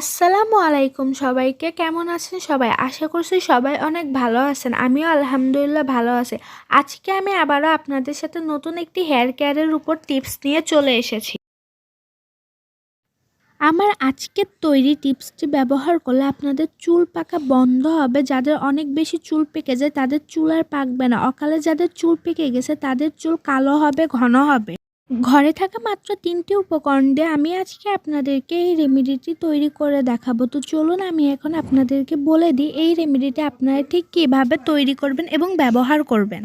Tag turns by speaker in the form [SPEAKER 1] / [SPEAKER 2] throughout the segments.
[SPEAKER 1] আসসালামু আলাইকুম সবাইকে, কেমন আছেন সবাই? আশা করছি সবাই অনেক ভালো আছেন, আমিও আলহামদুলিল্লাহ ভালো আছি। আজকে আমি আবারও আপনাদের সাথে নতুন একটি হেয়ার কেয়ারের উপর টিপস নিয়ে চলে এসেছি। আমার আজকের তৈরি টিপসটি ব্যবহার করলে আপনাদের চুল পাকা বন্ধ হবে, যাদের অনেক বেশি চুল পেকে যায় তাদের চুল আর পাকবে না। অকালে যাদের চুল পেকে গেছে তাদের চুল কালো হবে, ঘন হবে। ঘরে থাকা মাত্র তিনটি উপকরণ দিয়ে আমি আজকে আপনাদেরকে এই রেমেডিটি তৈরি করে দেখাবো। তো চলুন আমি এখন আপনাদেরকে বলে দিই, এই রেমেডিটি আপনারা ঠিক কীভাবে তৈরি করবেন এবং ব্যবহার করবেন।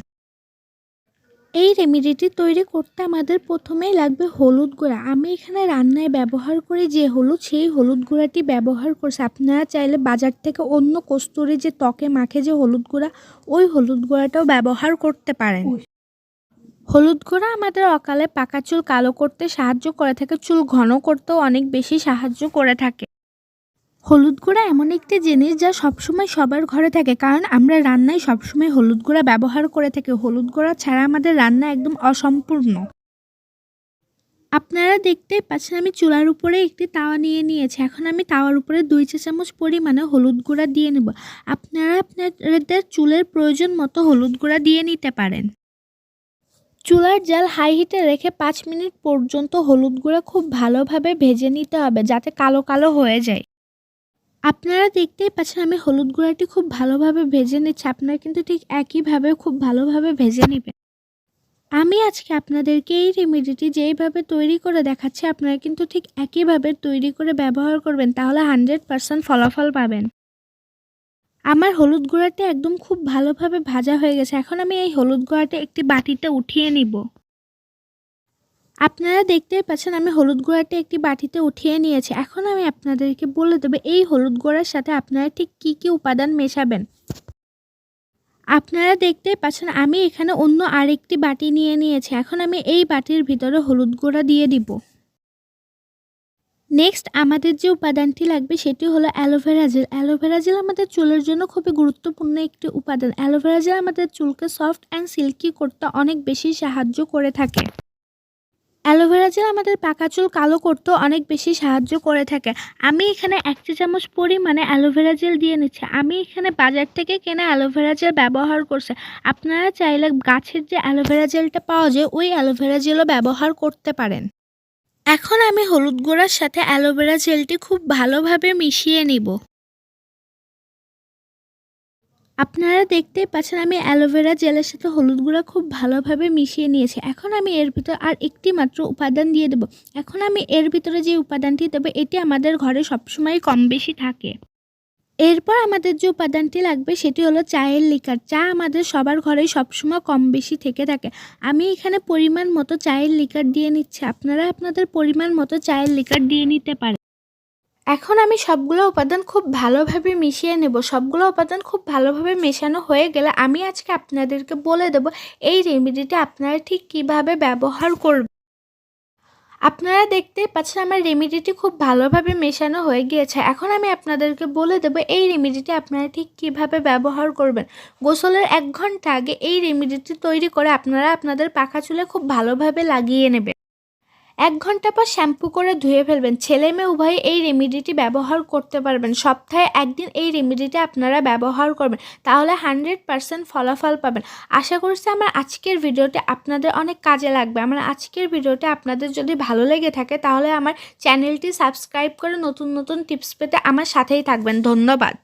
[SPEAKER 1] এই রেমেডিটি তৈরি করতে আমাদের প্রথমেই লাগবে হলুদ গুঁড়া। আমি এখানে রান্নায় ব্যবহার করি যে হলুদ, সেই হলুদ গুঁড়াটি ব্যবহার করছি। আপনারা চাইলে বাজার থেকে অন্য কস্তুরি যে ত্বকে মাখে যে হলুদ গুঁড়া, ওই হলুদ গুঁড়াটাও ব্যবহার করতে পারেন। হলুদ গুঁড়া আমাদের অকালে পাকা চুল কালো করতে সাহায্য করে থাকে, চুল ঘন করতেও অনেক বেশি সাহায্য করে থাকে। হলুদ গুঁড়া এমন একটি জিনিস যা সবসময় সবার ঘরে থাকে, কারণ আমরা রান্নায় সবসময় হলুদ গুঁড়া ব্যবহার করে থাকি। হলুদ গুঁড়া ছাড়া আমাদের রান্না একদম অসম্পূর্ণ। আপনারা দেখতেই পাচ্ছেন, আমি চুলার উপরে একটি তাওয়া নিয়ে নিয়েছি। এখন আমি তাওয়ার উপরে দুই চা চামচ পরিমাণে হলুদ গুঁড়া দিয়ে নেব। আপনারা আপনাদের চুলের প্রয়োজন মতো হলুদ গুঁড়া দিয়ে নিতে পারেন। চুলার জাল হাই হিটে রেখে পাঁচ মিনিট পর্যন্ত হলুদ গুঁড়া খুব ভালোভাবে ভেজে নিতে হবে যাতে কালো কালো হয়ে যায়। আপনারা দেখতেই পাচ্ছেন আমি হলুদ গুঁড়াটি খুব ভালোভাবে ভেজে নিচ্ছি। আপনারা কিন্তু ঠিক একইভাবে খুব ভালোভাবে ভেজে নেবেন। আমি আজকে আপনাদেরকে এই রেমেডিটি যেইভাবে তৈরি করে দেখাচ্ছি, আপনারা কিন্তু ঠিক একইভাবে তৈরি করে ব্যবহার করবেন, তাহলে হান্ড্রেড পারসেন্ট ফলাফল পাবেন। আমার হলুদ গুঁড়াটি একদম খুব ভালোভাবে ভাজা হয়ে গেছে। এখন আমি এই হলুদ গুঁড়াটি একটি বাটিতে উঠিয়ে নিব। আপনারা দেখতেই পাচ্ছেন আমি হলুদ গুঁড়াটি একটি বাটিতে উঠিয়ে নিয়েছি। এখন আমি আপনাদেরকে বলে দেবো, এই হলুদ গুঁড়ার সাথে আপনারা ঠিক কি কি উপাদান মেশাবেন? আপনারা দেখতেই পাচ্ছেন আমি এখানে অন্য আরেকটি বাটি নিয়ে নিয়েছি। এখন আমি এই বাটির ভিতরে হলুদ গুঁড়া দিয়ে দিব। নেক্সট আমাদের যে উপাদানটি লাগবে সেটি হলো অ্যালোভেরা জেল। অ্যালোভেরা জেল আমাদের চুলের জন্য খুবই গুরুত্বপূর্ণ একটি উপাদান। অ্যালোভেরা জেল আমাদের চুলকে সফট অ্যান্ড সিল্কি করতে অনেক বেশি সাহায্য করে থাকে। অ্যালোভেরা জেল আমাদের পাকা চুল কালো করতেও অনেক বেশি সাহায্য করে থাকে। আমি এখানে এক চা চামচ পরিমাণে অ্যালোভেরা জেল দিয়ে নিচ্ছি। আমি এখানে বাজার থেকে কেনা অ্যালোভেরা জেল ব্যবহার করছি। আপনারা চাইলে গাছের যে অ্যালোভেরা জেলটা পাওয়া যায়, ওই অ্যালোভেরা জেলও ব্যবহার করতে পারেন। এখন আমি হলুদ গুঁড়ার সাথে অ্যালোভেরা জেলটি খুব ভালোভাবে মিশিয়ে নিব। আপনারা দেখতেই পাচ্ছেন আমি অ্যালোভেরা জেলের সাথে হলুদ গুঁড়া খুব ভালোভাবে মিশিয়ে নিয়েছি। এখন আমি এর ভিতরে আর একটি মাত্র উপাদান দিয়ে দেব। এখন আমি এর ভিতরে যে উপাদানটি দেবো, এটি আমাদের ঘরে সবসময় কম বেশি থাকে। এরপর আমাদের যে উপাদানটি লাগবে সেটি হলো চায়ের লিকার। চা আমাদের সবার ঘরেই সবসময় কম বেশি থেকে থাকে। আমি এখানে পরিমাণ মতো চায়ের লিকার দিয়ে নিচ্ছি। আপনারা আপনাদের পরিমাণ মতো চায়ের লিকার দিয়ে নিতে পারেন। এখন আমি সবগুলো উপাদান খুব ভালোভাবে মিশিয়ে নেব। সবগুলো উপাদান খুব ভালোভাবে মেশানো হয়ে গেলে আমি আজকে আপনাদেরকে বলে দেব এই রেমেডিটা আপনারা ঠিক কীভাবে ব্যবহার করবেন। আপনারা দেখতে পাচ্ছেন আমার রেমিডিটি খুব ভালোভাবে মেশানো হয়ে গিয়েছে। এখন আমি আপনাদেরকে বলে দেবো, এই রেমিডিটি আপনারা ঠিক কীভাবে ব্যবহার করবেন। গোসলের এক ঘণ্টা আগে এই রেমিডিটি তৈরি করে আপনারা আপনাদের পাখা চুলে খুব ভালোভাবে লাগিয়ে নেবেন। এক ঘণ্টা পর শ্যাম্পু করে ধুয়ে ফেলবেন। ছেলে মেয়ে উভয়ে এই রেমেডিটি ব্যবহার করতে পারবেন। সপ্তাহে একদিন এই রেমেডিটি আপনারা ব্যবহার করবেন। তাহলে হান্ড্রেড পারসেন্ট ফলাফল পাবেন। আশা করছি আমার আজকের ভিডিওটি আপনাদের অনেক কাজে লাগবে। আমার আজকের ভিডিওটি আপনাদের যদি ভালো লেগে থাকে, তাহলে আমার চ্যানেলটি সাবস্ক্রাইব করে নতুন নতুন টিপস পেতে আমার সাথেই থাকবেন। ধন্যবাদ।